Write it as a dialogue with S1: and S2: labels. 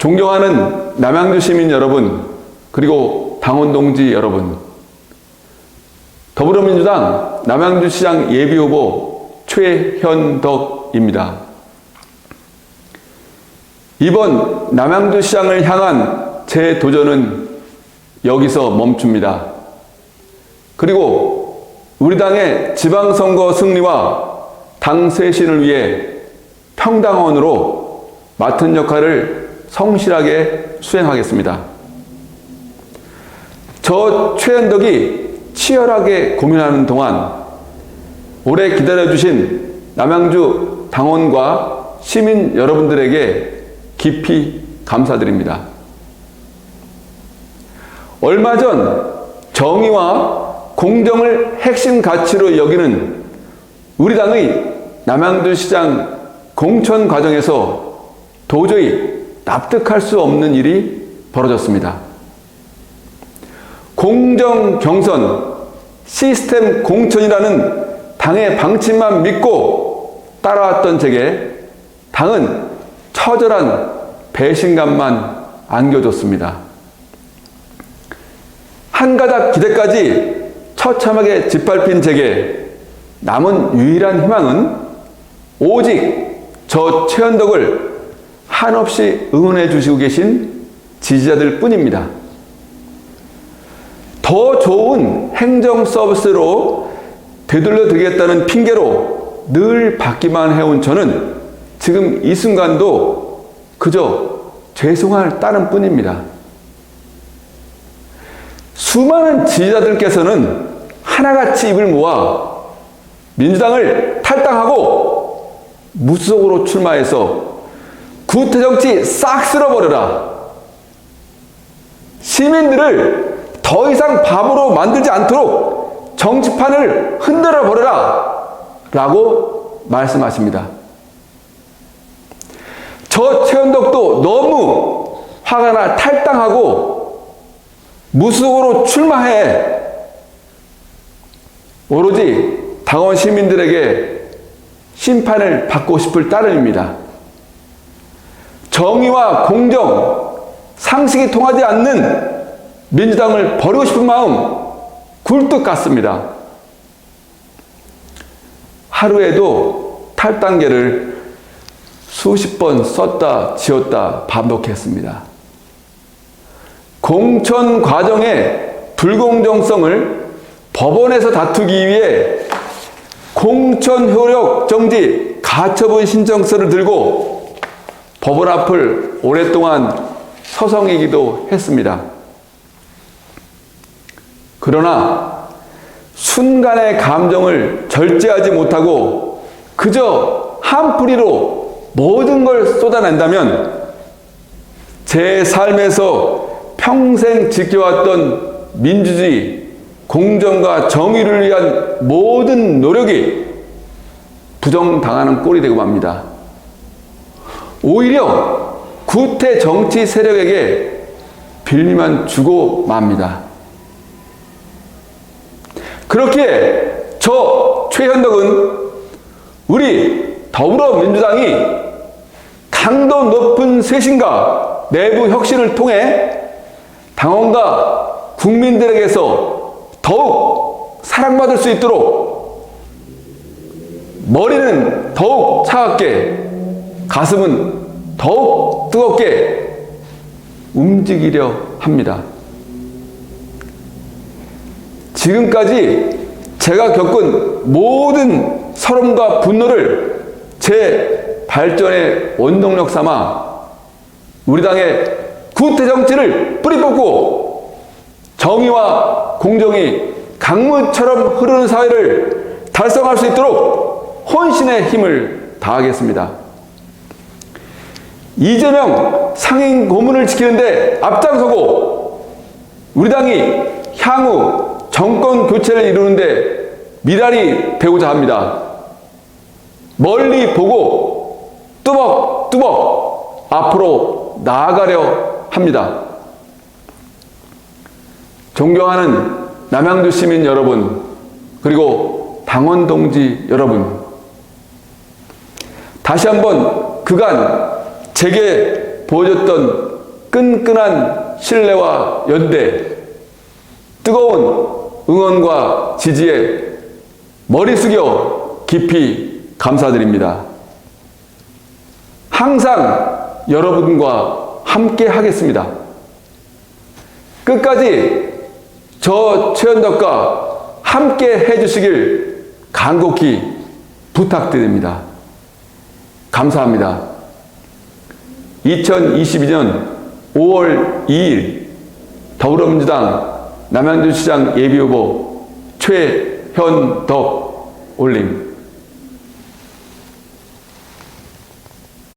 S1: 존경하는 남양주 시민 여러분, 그리고 당원 동지 여러분, 더불어민주당 남양주시장 예비후보 최현덕입니다. 이번 남양주시장을 향한 제 도전은 여기서 멈춥니다. 그리고 우리 당의 지방선거 승리와 당 쇄신을 위해 평당원으로 맡은 역할을 성실하게 수행하겠습니다. 저 최현덕이 치열하게 고민하는 동안 오래 기다려주신 남양주 당원과 시민 여러분들에게 깊이 감사드립니다. 얼마 전 정의와 공정을 핵심 가치로 여기는 우리 당의 남양주시장 공천 과정에서 도저히 납득할 수 없는 일이 벌어졌습니다. 공정 경선 시스템 공천이라는 당의 방침만 믿고 따라왔던 제게 당은 처절한 배신감만 안겨줬습니다. 한 가닥 기대까지 처참하게 짓밟힌 제게 남은 유일한 희망은 오직 저 최현덕을 한없이 응원해 주시고 계신 지지자들 뿐입니다. 더 좋은 행정 서비스로 되돌려 드리겠다는 핑계로 늘 받기만 해온 저는 지금 이 순간도 그저 죄송할 따름 뿐입니다. 수많은 지지자들께서는 하나같이 입을 모아 민주당을 탈당하고 무소속으로 출마해서 구태 정치 싹 쓸어버려라. 시민들을 더 이상 바보로 만들지 않도록 정치판을 흔들어 버려라. 라고 말씀하십니다. 저 최현덕도 너무 화가 나 탈당하고 무속으로 출마해. 오로지 당원 시민들에게 심판을 받고 싶을 따름입니다. 정의와 공정, 상식이 통하지 않는 민주당을 버리고 싶은 마음 굴뚝 같습니다. 하루에도 탈당계를 수십 번 썼다 지웠다 반복했습니다. 공천 과정의 불공정성을 법원에서 다투기 위해 공천 효력 정지 가처분 신청서를 들고 법원 앞을 오랫동안 서성이기도 했습니다. 그러나 순간의 감정을 절제하지 못하고 그저 한풀이로 모든 걸 쏟아낸다면 제 삶에서 평생 지켜왔던 민주주의, 공정과 정의를 위한 모든 노력이 부정당하는 꼴이 되고 맙니다. 오히려 구태 정치 세력에게 빌미만 주고 맙니다. 그렇기에 저 최현덕은 우리 더불어민주당이 강도 높은 쇄신과 내부 혁신을 통해 당원과 국민들에게서 더욱 사랑받을 수 있도록 머리는 더욱 차갑게 가슴은 더욱 뜨겁게 움직이려 합니다. 지금까지 제가 겪은 모든 서름과 분노를 제 발전의 원동력 삼아 우리 당의 구태 정치를 뿌리 뽑고 정의와 공정이 강물처럼 흐르는 사회를 달성할 수 있도록 혼신의 힘을 다하겠습니다. 이재명 상임 고문을 지키는데 앞장서고 우리 당이 향후 정권 교체를 이루는데 미랄이 되고자 합니다. 멀리 보고 뚜벅뚜벅 앞으로 나아가려 합니다. 존경하는 남양주 시민 여러분, 그리고 당원 동지 여러분, 다시 한번 그간 제게 보여줬던 끈끈한 신뢰와 연대, 뜨거운 응원과 지지에 머리 숙여 깊이 감사드립니다. 항상 여러분과 함께 하겠습니다. 끝까지 저 최현덕과 함께 해주시길 간곡히 부탁드립니다. 감사합니다. 2022년 5월 2일 더불어민주당 남양주시장 예비후보 최현덕 올림